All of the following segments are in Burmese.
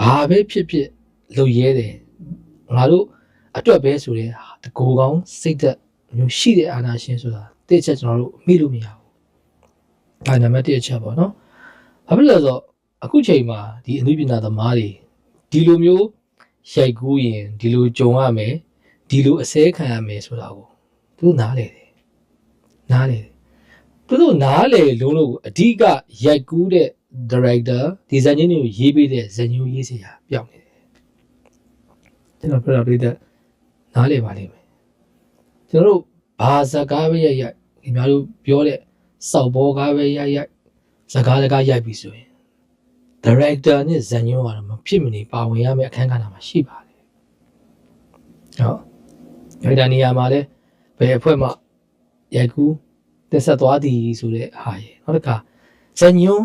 ဘာပဲဖြစ်ဖြစ်လုပ်ရဲတယ်ငါတို့အတွက်ပဲဆိုတဲ့တကူကောင်းစိတ်သက်မျိုးရှိတဲ့အာနာရှင်ဆိုတာတိကျကျွန်တော်တို့မိလို့မရဘူးဒါနံပါတ်1အချက်ပေါ့နော်ဘာဖြစ်လို့လဲဆိုတော့အခုချိန်မှာဒီအနုပညာသမားတွေဒီလိုမျိုးရိုက်ကူးရင်ဒီလိုကြုံရမယ်ဒီလိုအစဲခံရမယ်ဆိုတာကိုသူတို့နားလေတယ်နားလေတယ်သူတို့နားလေလုံးလို့အဓိကရိုက်ကူးတဲ့ director ဒီဇာတ်ချင်းတွေကိုရေးပေးတဲ့ဇာတ်ညိုးရေးစရာပြောင်းနေတယ်ကျွန်တော်ပြောတာပြတဲ့နားလေပါလိမ့်မယ်ကျွန်တော်တို့ဘာဇာကားပဲရိုက်ရိုက်ဒီများတို့ပြောတဲ့စောက်ဘောကားပဲရိုက်ရိုက်ဇာကားတကားရိုက်ပြီဆိုရင် director နဲ့ဇာတ်ညိုးကတော့မဖြစ်မနေပါဝင်ရမယ့်အခန်းကဏ္ဍမှာရှိပါတယ်ဟုတ်ရိုက်တာနေရာမှာလည်းဘယ်အဖွဲ့မှရိုက်ကူးတက်ဆက်သွားသည်ဆိုတဲ့ဟာရေနောက်တစ်ခါဇာတ်ညိုး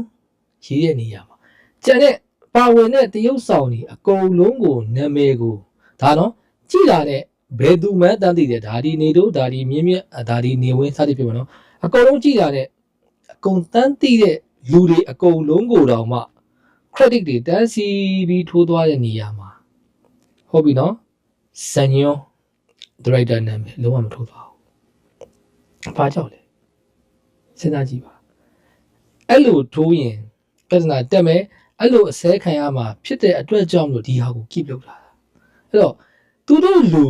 ရေးတဲ့နေရာမှာကျန်တဲ့ပါဝင်တဲ့တရုပ်ဆောင်တွေအကုန်လုံးကိုနာမည်ကိုဒါနော်ကြည်လာတဲ့ဘယ်သူမှန်းတန်းသိတယ်ဒါဒီနေတို့ဒါဒီမြင်းမြတ်ဒါဒီနေဝင်းစသည်ဖြစ်ပါနော်အကုန်လုံးကြည်လာတဲ့အကုန်တန်းသိတဲ့လူတွေအကုန်လုံးကိုတောင်မှ credit တွေတန်းစီပြီးထိုးသွားတဲ့နေရာမှာဟုတ်ပြီနော်ဇန်ညွန် director နာမည်လုံးဝမထိုးသွားဘူးဘာကြောင့်လဲစဉ်းစားကြည့်ပါအဲ့လိုထိုးရင် ပြဿနာတက်မယ်အဲ့လိုအစဲခံရမှာဖြစ်တဲ့အတွက်ကြောင့်မလို့ဒီဟာကို keep လုပ်လာတာအဲ့တော့သူတို့လူ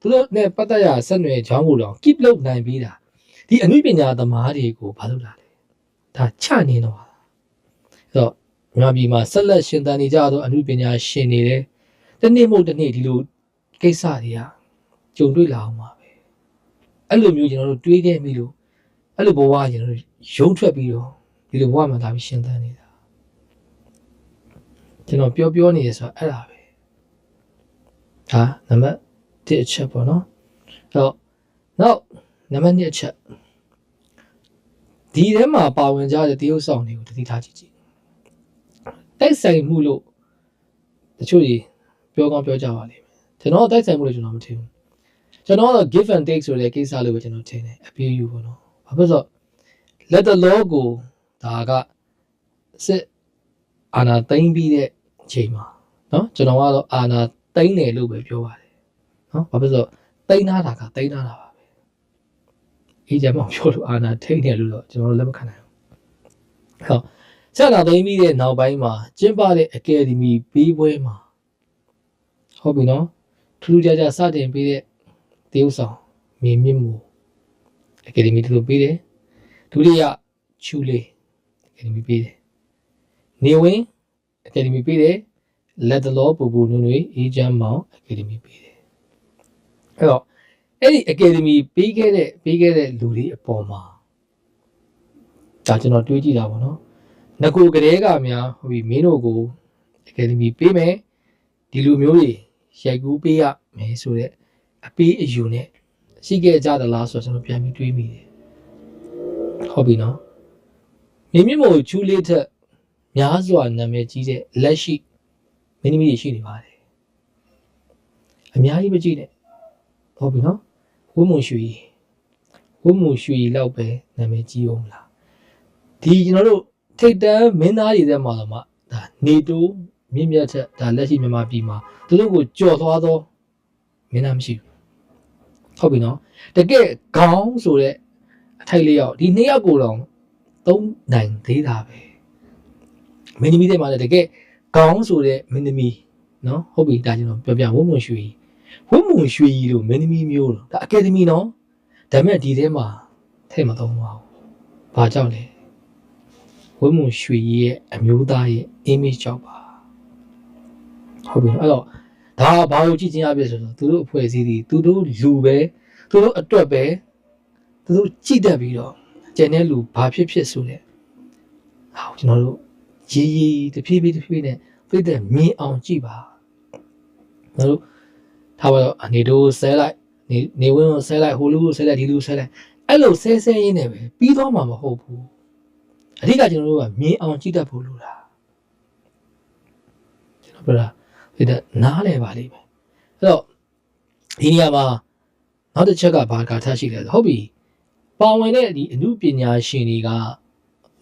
သူတို့နဲ့ပတ်သက်ရဆက်နွယ်ကြောင်းကိုတော့ keep လုပ်နိုင်ပြီးတာဒီအနုပညာသမားတွေကိုဘာလုပ်လာလဲဒါချနေတော့အဲ့တော့မြန်မာပြည်မှာဆက်လက်ရှင်သန်နေကြတော့အနုပညာရှင်နေတယ်တနေ့မို့တနေ့ဒီလိုကိစ္စတွေကကြုံတွေ့လာအောင်ပါပဲအဲ့လိုမျိုးကျွန်တော်တို့တွေးခဲ့မိလို့အဲ့လိုဘဝကကျွန်တော်တို့ရုံးထွက်ပြီးတော့ဒီလိုဘဝမှာလာပြီးရှင်းသန်းနေတာ ကျွန်တော်ပြောပြောနေရဆိုတော့အဲ့ဒါပဲဟာနံပါတ်1အချက်ပေါ့နော်အဲ့တော့နောက်နံပါတ်2အချက်ဒီထဲမှာပါဝင်ကြတဲ့တရုပ်ဆောင်တွေကိုတတိထားကြည့်ကြည့်တိုက်ဆိုင်မှုလို့တချို့ကြီးပြောကောင်းပြောကြပါလိမ့်မယ်ကျွန်တော်တိုက်ဆိုင်မှုလို့ကျွန်တော်မထင်ဘူးကျွန်တော်ကတော့ give and take ဆိုတဲ့ကိစ္စလို့ပဲကျွန်တော်ထင်တယ်အပြေးယူပေါ့နော်ဘာဖြစ်လို့လဲဆိုတော့ let the law ကိုဒါကစစ်အာနာသိမ့်ပြီးတဲ့အ ချိန်မှာနော်ကျွန်တော်ကတော့အာနာတိမ့်တယ်လို့ပဲပြောပါတယ်နော်ဘာဖြစ်လို့တိမ့်တာကတိမ့်တာပါပဲအေးကြမောင်ပြောလို့အာနာထိမ့်တယ်လို့တော့ကျွန်တော်လက်မခံနိုင်ဘူးဟုတ်ဆရာတော်သိပြီးတဲ့နောက်ပိုင်းမှာကျင်းပတဲ့အကယ်ဒမီပေးပွဲမှာဟုတ်ပြီနော်ထူးထူးခြားခြားစတင်ပေးတဲ့တေယုဆောင်မြေမြင့်မူအကယ်ဒမီတို့ပေးတယ်ဒုတိယချူလေးအကယ်ဒမီပေးတယ်နေဝင်း အကယ်ဒမီပေးတယ်။ Let the law ပူပူနွေနွေအေဂျင့်မောင်အကယ်ဒမီပေးတယ်။အဲ့တော့အဲ့ဒီအကယ်ဒမီပေးခဲ့တဲ့ပေးခဲ့တဲ့လူတွေအပေါ်မှာဒါကျွန်တော်တွေးကြည့်တာပေါ့နော်။ငကိုကလေးကများဟိုပြီးမင်းတို့ကိုအကယ်ဒမီပေးမယ်ဒီလူမျိုးတွေရိုက်ကူးပေးရမယ်ဆိုတော့အပေးအယူနဲ့ရှိခဲ့ကြသလားဆိုတော့ကျွန်တော်ပြန်ပြီးတွေးမိတယ်။ဟုတ်ပြီနော်။မြင်းမြင့်မို့ချူလေးထက် များစွာနာမည်ကြီးတဲ့လက်ရှိမင်းသမီးတွေရှိနေပါတယ်အများကြီးမကြည့်နဲ့ဟုတ်ပြီနော်ဝုံမွန်ရွှေဝုံမွန်ရွှေလောက်ပဲနာမည်ကြီးအောင်မလားဒီကျွန်တော်တို့ထိတ်တန်းမင်းသားတွေထဲမှာတော့မှဒါနေတိုးမြင့်မြတ်ထက်ဒါလက်ရှိမြန်မာပြည်မှာသူတို့ကိုကြော်သွားသောမင်းသားမရှိဘူးဟုတ်ပြီနော်တကယ်ခေါင်းဆိုတဲ့အထိုက်လေးယောက်ဒီနှစ်ယောက်ကိုတော့သုံးနိုင်သေးတာပဲ မင်းသမီးတွေမှာလည်းတကယ်ခေါင်းဆိုတဲ့မင်းသမီးနော်ဟုတ်ပြီဒါကျွန်တော်ပြောပြဝုံမွန်ရွှေကြီးဝုံမွန်ရွှေကြီးတို့မင်းသမီးမျိုးတို့ဒါအကယ်ဒမီနော်ဒါပေမဲ့ဒီထဲမှာထည့်မသုံးပါဘူးဘာကြောင့်လဲဝုံမွန်ရွှေကြီးရဲ့အမျိုးသားရဲ့ image ကြောင့်ပါဟုတ်ပြီအဲ့တော့ဒါဘာလို့ကြည့်ချင်းအပြည့်ဆိုတော့သူတို့အဖွဲ့အစည်းတွေသူတို့လူပဲသူတို့အတွက်ပဲသူတို့ကြည့်တတ်ပြီးတော့ကျန်တဲ့လူဘာဖြစ်ဖြစ်ဆိုတဲ့ဟာကျွန်တော်တို့ ရေးရေးတဖြည်းဖြည်းတဖြည်းဖြည်းနဲ့ပြည့်တဲ့မြင်အောင်ကြည့်ပါကျွန်တော်တို့ထားပါတော့အနေတို့ဆဲလိုက်နေနေဝင်းကိုဆဲလိုက်ဟိုလူကိုဆဲလိုက်ဒီလူကိုဆဲလိုက်အဲ့လိုဆဲဆဲရင်းနဲ့ပဲပြီးသွားမှာမဟုတ်ဘူးအဓိကကျွန်တော်တို့ကမြင်အောင်ကြည့်တတ်ဖို့လိုတာကျွန်တော်ပြောတာပြည့်တဲ့နားလဲပါလိမ့်မယ်အဲ့တော့ဒီနေရာမှာနောက်တစ်ချက်ကဘာကထားရှိလဲဆိုဟုတ်ပြီပါဝင်တဲ့ဒီအမှုပညာရှင်တွေက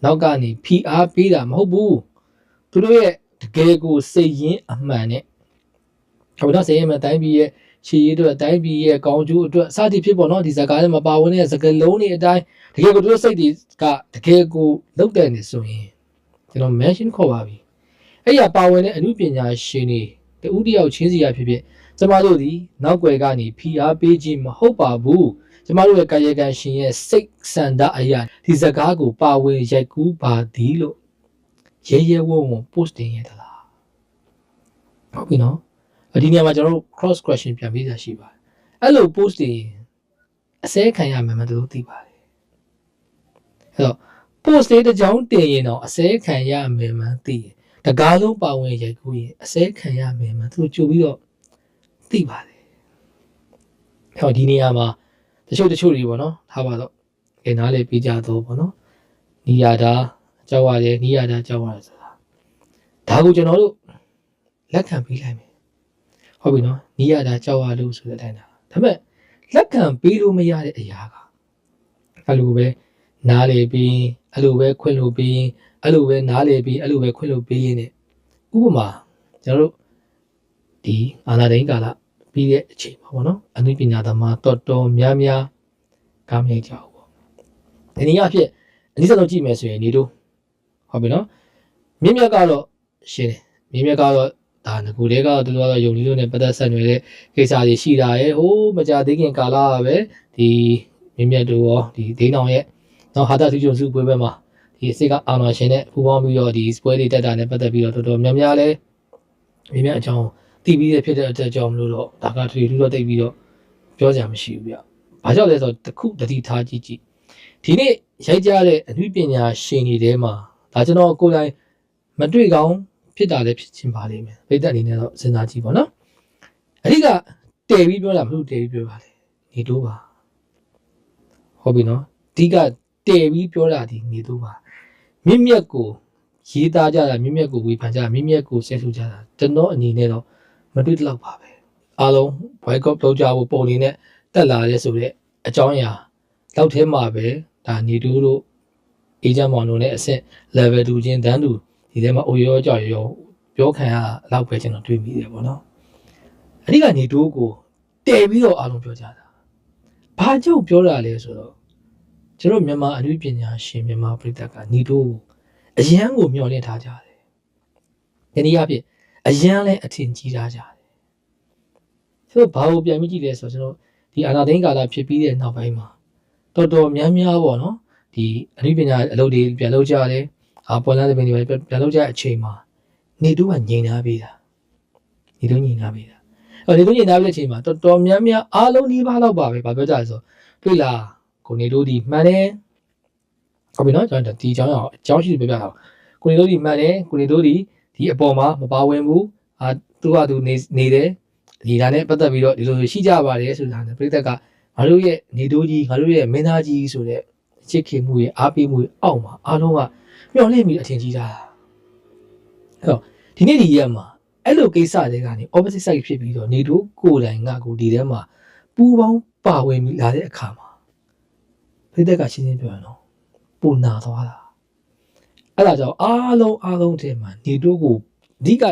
နောက်ကနေဖိအားပေးတာမဟုတ်ဘူးသူတို့ရဲ့တကယ်ကိုစိတ်ရင်းအမှန်နဲ့ဟုတ်ပြီနော်စိတ်ရင်းအမှန်တိုင်းပြည်ရဲ့ရှေ့ရေးအတွက်တိုင်းပြည်ရဲ့ကောင်းကျိုးအတွက်စသည်ဖြစ်ပေါ်နော်ဒီဇာကားထဲမှာပါဝင်တဲ့စကားလုံးတွေအတိုင်းတကယ်ကိုတို့စိတ်တွေကတကယ်ကိုလောက်တယ်နေဆိုရင်ကျွန်တော် mention ခေါ်ပါပြီအဲ့ရပါဝင်တဲ့အမှုပညာရှင်တွေတူတယောက်ချင်းစီရဖြစ်ဖြစ်ကျမတို့ဒီနောက်ွယ်ကနေဖိအားပေးခြင်းမဟုတ်ပါဘူး ကျမတို့ရဲ့ကာယကံရှင်ရဲ့စိတ်ဆန္ဒအရာဒီစကားကိုပါဝင်ရိုက်ကူးပါသည်လို့ရဲရဲဝံ့ဝံ့ post တင်ရသလားဟုတ်ပြီနော်ဒီနေရာမှာကျွန်တော်တို့ cross question ပြန်ပေးတာရှိပါတယ်အဲ့လို post တွေအစဲခံရမယ်မတူသိပါတယ်အဲ့တော့ post တွေတစ်ကြောင်းတင်ရင်တော့အစဲခံရမယ်မှသိရင်တကားလုံးပါဝင်ရိုက်ကူးရင်အစဲခံရမယ်မှသူကြိုပြီးတော့သိပါတယ်အဲ့တော့ဒီနေရာမှာတ ချို့တချို့တွေပေါ့နော်ထားပါတော့ကဲနားလေပြကြတော့ပေါ့နော်နီယာတာကြောက်ရတယ်နီယာတာကြောက်ရတယ်ဆိုတာဒါကိုကျွန်တော်တို့လက်ခံပေးလိုက်မယ်ဟုတ်ပြီနော်နီယာတာကြောက်ရလို့ဆိုတဲ့အတိုင်းဒါဒါပေမဲ့လက်ခံပေးလို့မရတဲ့အရာကအဲ့လိုပဲနားလေပြီးအဲ့လိုပဲခွင့်လို့ပြီးအဲ့လိုပဲနားလေပြီးအဲ့လိုပဲခွင့်လို့ပြီးရင်းနဲ့ဥပမာကျွန်တော်တို့ဒီအာနာဒိန်ကာလ ပြီးတဲ့အချိန်ပါပေါ့နော်အနုပညာသမားတော်တော်များများကားမြိုက်ကြအောင်ပေါ့ဒီနေ့အဖြစ်အနည်းဆုံးကြည့်မယ်ဆိုရင်နေတို့ဟုတ်ပြီနော်မြင့်မြတ်ကတော့ရှင်းတယ်မြင့်မြတ်ကတော့ဒါငကူတွေကသူတို့ကတော့ယုံကြည်လို့နဲ့ပတ်သက်ဆက်နွယ်တဲ့ကိစ္စတွေရှိတာရဲ့ဟိုးမကြသေးခင်ကာလကပဲဒီမြင့်မြတ်တို့ရောဒီဒိန်းအောင်ရဲ့နော်ဟာတာသူကျုံစုပွဲပဲမှာဒီအစ်ကအာနာရှင်နဲ့ပူးပေါင်းပြီးတော့ဒီစပွဲတွေတက်တာနဲ့ပတ်သက်ပြီးတော့တော်တော်များများလဲမြင့်မြတ်အကြောင်း တည်ပြီးရဖြစ်တဲ့အကြောင်းမလို့တော့ဒါကထရီလူတော့တိတ်ပြီးတော့ပြောကြမှာမရှိဘူးဗျ။ဘာကြောင့်လဲဆိုတော့တစ်ခုတတိထားကြည့်ကြည့်ဒီနေ့ရိုက်ကြတဲ့အနုပညာရှင်တွေထဲမှာဒါကျွန်တော်ကိုယ်တိုင်မတွေ့ကောင်းဖြစ်တာလည်းဖြစ်ချင်းပါလိမ့်မယ်ပိတ်သက်အနေနဲ့တော့စဉ်းစားကြည့်ပါနော်အဓိကတည်ပြီးပြောတာမဟုတ်တည်ပြီးပြောပါလေနေတော့ပါဟုတ်ပြီနော်အဓိကတည်ပြီးပြောတာဒီနေတော့ပါမြင့်မြတ်ကိုရေးသားကြတာမြင့်မြတ်ကိုဝေဖန်ကြတာမြင့်မြတ်ကိုဆဲဆိုကြတာကျွန်တော်အနေနဲ့တော့ မတွေ့တော့ပါပဲအားလုံး boycott လုပ်ကြဖို့ပုံလေးနဲ့တက်လာရဲဆိုတဲ့အကြောင်းအရာလောက်ထဲမှာပဲဒါနေတူတို့အေဂျင့်မောင်တို့နဲ့အဆင့် level 2ချင်းတန်းတူဒီထဲမှာအိုရောကြောက်ရောပြောခံရလောက်ပဲကျွန်တော်တွေ့မိတယ်ပေါ့နော်အဓိကနေတူကိုတည်ပြီးတော့အားလုံးပြောကြတာဘာကြောင့်ပြောတာလဲဆိုတော့ကျွန်တော်မြန်မာအနုပညာရှင်မြန်မာပြည်သက်ကနေတူကိုအရန်ကိုမျှော်လင့်ထားကြတယ်ဒီနေ့အဖြစ် အရန်လဲအထင်ကြီးထားကြတယ်ဆိုတော့ဘာကိုပြန်ပြီးကြည့်လဲဆိုတော့ကျွန်တော်ဒီအာနာသိန်းကာလဖြစ်ပြီးတဲ့နောက်ပိုင်းမှာတော်တော်များများပေါ့နော်ဒီအနုပညာအလုပ်တွေပြန်လုပ်ကြတယ်အာပေါ်လန်သပင်တွေပြန်လုပ်ကြတဲ့အချိန်မှာနေတူးကငြိမ်နာပေးတာနေတူးငြိမ်နာပေးတာအဲ့နေတူးငြိမ်နာပေးတဲ့အချိန်မှာတော်တော်များများအားလုံးဒီပါတော့ပါပဲဘာပြောကြလဲဆိုတွေ့လားကိုနေတူးဒီမှန်တယ်ဟုတ်ပြီနော်ကျွန်တော်ဒီအကြောင်းအအကြောင်းရှိပြပြအောင်ကိုနေတူးဒီမှန်တယ်ကိုနေတူးဒီ ဒီအပေါ်မှာမပါဝင်ဘူးအာသူကသူနေနေတယ်ဒီဒါနဲ့ပတ်သက်ပြီးတော့ဒီလိုရှိကြပါတယ်ဆိုတာနဲ့ပြိသက်ကငါတို့ရဲ့နေတိုးကြီးငါတို့ရဲ့မင်းသားကြီးဆိုတဲ့ချစ်ခင်မှုရဲ့အားပေးမှုရဲ့အောက်မှာအားလုံးကမျောလင့်ပြီးအထင်ကြီးတာအဲ့တော့ဒီနေ့ဒီရက်မှာအဲ့လိုကိစ္စတွေကနေ opposite side ဖြစ်ပြီးတော့နေတိုးကိုယ်တိုင်ကကိုဒီထဲမှာပူပေါင်းပါဝင်ပြီးလာတဲ့အခါမှာပြိသက်ကရှင်းရှင်းပြောရအောင်ပူနာသွားတာ အဲ့ဒါကြောင့်အားလုံးအားလုံးထဲမှာနေတိုးကိုအဓိက